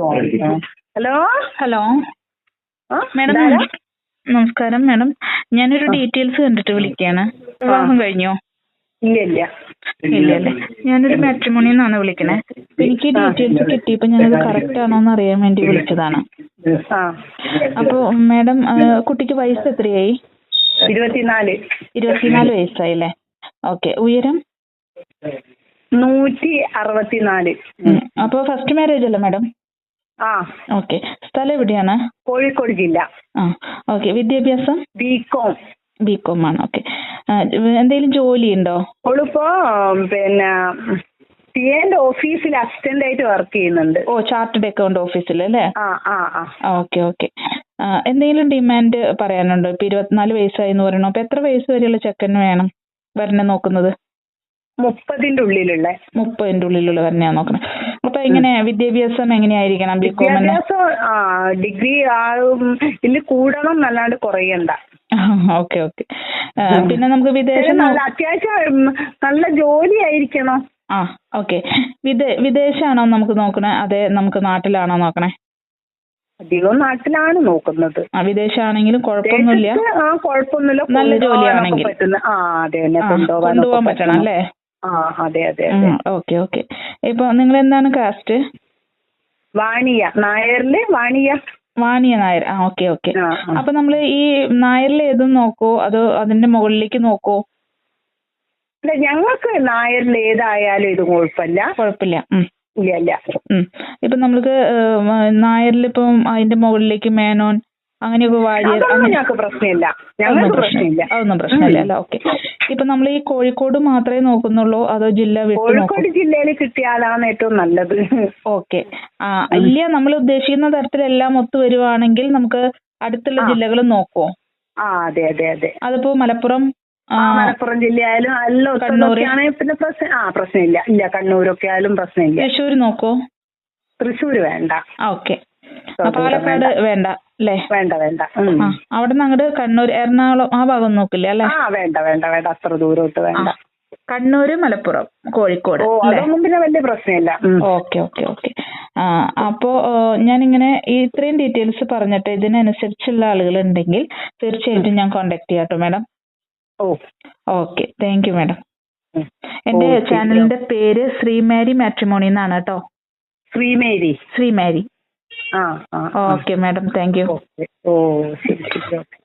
Hello? Hello? Madam? നമസ്കാരം madam. ഞാനൊരു details കണ്ടിട്ട് വിളിക്കുകയാണ് വിവാഹം കഴിഞ്ഞോ? ഇല്ല ഇല്ല. ഇല്ല അല്ലേ ഞാനൊരു മാട്രിമോണിയിൽ നിന്നാണ് വിളിക്കണേ. എനിക്ക് ഡീറ്റെയിൽസ് കിട്ടിയപ്പോ ഞാനത് കറക്റ്റ് ആണോ എന്ന് അറിയാൻ വേണ്ടി വിളിച്ചതാണ്. അപ്പൊ അപ്പോൾ മാഡം കുട്ടിക്ക് വയസ്സ് എത്രയായി? ഇരുപത്തിനാല്. ഇരുപത്തിനാല് വയസ്സായില്ലേ? ഓക്കെ. ഉയരം? നൂറ്റി അറുപത്തിനാല്. ഫസ്റ്റ് മാരേജ് അല്ലേ മാഡം? ആ. ഓക്കെ. സ്ഥലം എവിടെയാണ്? കോഴിക്കോട് ജില്ല. ആ ഓക്കെ. വിദ്യാഭ്യാസം? ബികോം. ബികോം ആണ് ഓക്കെ. എന്തെങ്കിലും ജോലി ഉണ്ടോ അവളിപ്പോ പിന്നെ ടി എന്റെ ഓഫീസിൽ അസിസ്റ്റന്റ് ആയിട്ട് വർക്ക് ചെയ്യുന്നുണ്ട്. ഓ ചാർട്ടേഡ് അക്കൗണ്ട് ഓഫീസിൽ അല്ലേ? ആ ആ ആ. Okay okay. എന്തെങ്കിലും ഡിമാൻഡ് പറയാനുണ്ടോ? ഇപ്പൊ ഇരുപത്തിനാല് വയസ്സായി എന്ന് പറയണോ അപ്പൊ എത്ര വയസ്സ് വരെയുള്ള ചെക്കന് വേണം വരനെ നോക്കുന്നത്? മുപ്പതിന്റെ ഉള്ളിലുള്ള. മുപ്പതിന്റെ ഉള്ളിലുള്ള വരനെയാ നോക്കണം. അപ്പൊ എങ്ങനെ വിദ്യാഭ്യാസം എങ്ങനെയായിരിക്കണം ബി കോം തന്നെ വിദ്യാഭ്യാസം ആ ഡിഗ്രി ആ ഇതിൽ കൂടണം എന്നല്ലാണ്ട് കുറയണ്ട. Okay okay. പിന്നെ നമുക്ക് വിദേശ നല്ല അത്യാവശ്യം നല്ല ജോലി ആയിരിക്കണം ആ ഓക്കെ. വിദേ വിദേശാണോ നമുക്ക് നോക്കണേ? അതെ നമുക്ക് നാട്ടിലാണോ നോക്കണേ? അധികം നാട്ടിലാണ് നോക്കുന്നത്. ആ വിദേശാണെങ്കിലും കുഴപ്പമൊന്നുമില്ല. ആ കുഴപ്പമൊന്നുമില്ല. നല്ല ജോലിയാണെങ്കിൽ. ആ അതെ തന്നെ കൊണ്ടുപോകാൻ പറ്റണം. അല്ലേ? ആ അതെ അതെ അതെ. Okay okay. ഇപ്പൊ നിങ്ങൾ എന്താണ് കാസ്റ്റ്? വാണിയ. നായരിൽ വാണിയ. വാണിയ നായർ. ആ ഓക്കെ ഓക്കെ. അപ്പൊ നമ്മൾ ഈ നായരിൽ ഏതും നോക്കോ? അതോ അതിന്റെ മുകളിലേക്ക് നോക്കോ? അല്ല ഞങ്ങൾക്ക് നായരിൽ ഏതായാലും ഇത് കുഴപ്പമില്ല. കുഴപ്പമില്ല. ഇല്ല ഇല്ല. ഇപ്പൊ നമ്മൾക്ക് നായരിൽ ഇപ്പം അതിന്റെ മുകളിലേക്ക് മേനോൻ അങ്ങനെയൊക്കെ വാര്യർ ഞങ്ങൾക്ക് പ്രശ്നമില്ല. അതൊന്നും ഞങ്ങൾക്ക് പ്രശ്നമില്ല. അതൊന്നും പ്രശ്നമില്ല അല്ല? ഓക്കെ. ഇപ്പൊ നമ്മൾ ഈ കോഴിക്കോട് മാത്രമേ നോക്കുന്നുള്ളൂ അതോ ജില്ല കോഴിക്കോട് ജില്ലയിൽ കിട്ടിയാലാണ് ഏറ്റവും നല്ലത്. ഓക്കെ. ആ ഇല്ല നമ്മൾ ഉദ്ദേശിക്കുന്ന തരത്തിലെല്ലാം ഒത്തു വരുവാണെങ്കിൽ നമുക്ക് അടുത്തുള്ള. ജില്ലകൾ നോക്കുവോ? ആ അതെ അതെ അതെ. അതിപ്പോ മലപ്പുറം മലപ്പുറം ജില്ലയായാലും എല്ലാം കണ്ണൂര്? ഒത്തൊക്കെയാണെങ്കിൽ പിന്നെ പ്രശ്നം ആ പ്രശ്നമില്ല. ഇല്ല കണ്ണൂരൊക്കെ ആയാലും പ്രശ്നമില്ല. തൃശ്ശൂർ നോക്കോ തൃശ്ശൂര് വേണ്ട. ഓക്കെ, പാലക്കാട് വേണ്ട. അല്ലേ? വേണ്ട വേണ്ട. അവിടെ നിന്ന് അങ്ങോട്ട് കണ്ണൂർ എറണാകുളം ആ ഭാഗം നോക്കില്ല അല്ലേ? ആ വേണ്ട വേണ്ട വേണ്ട. അത്ര ദൂരോട്ട് വേണ്ട. കണ്ണൂര് മലപ്പുറം കോഴിക്കോട് അതൊന്നും പിന്നെ വലിയ പ്രശ്നമില്ല. Okay okay okay. ആ അപ്പോ ഞാനിങ്ങനെ ഇത്രയും ഡീറ്റെയിൽസ് പറഞ്ഞിട്ട് ഇതിനനുസരിച്ചുള്ള ആളുകൾ ഉണ്ടെങ്കിൽ തീർച്ചയായിട്ടും ഞാൻ കോണ്ടാക്ട് ചെയ്യാട്ടോ madam. Okay thank you madam. എന്റെ ചാനലിന്റെ പേര് ശ്രീമാരി മാട്രിമോണി എന്നാണ് കേട്ടോ. Sreemary. Sreemari. Okay madam. Thank you. Okay. ഓ ശരി ശരി. ഓക്കെ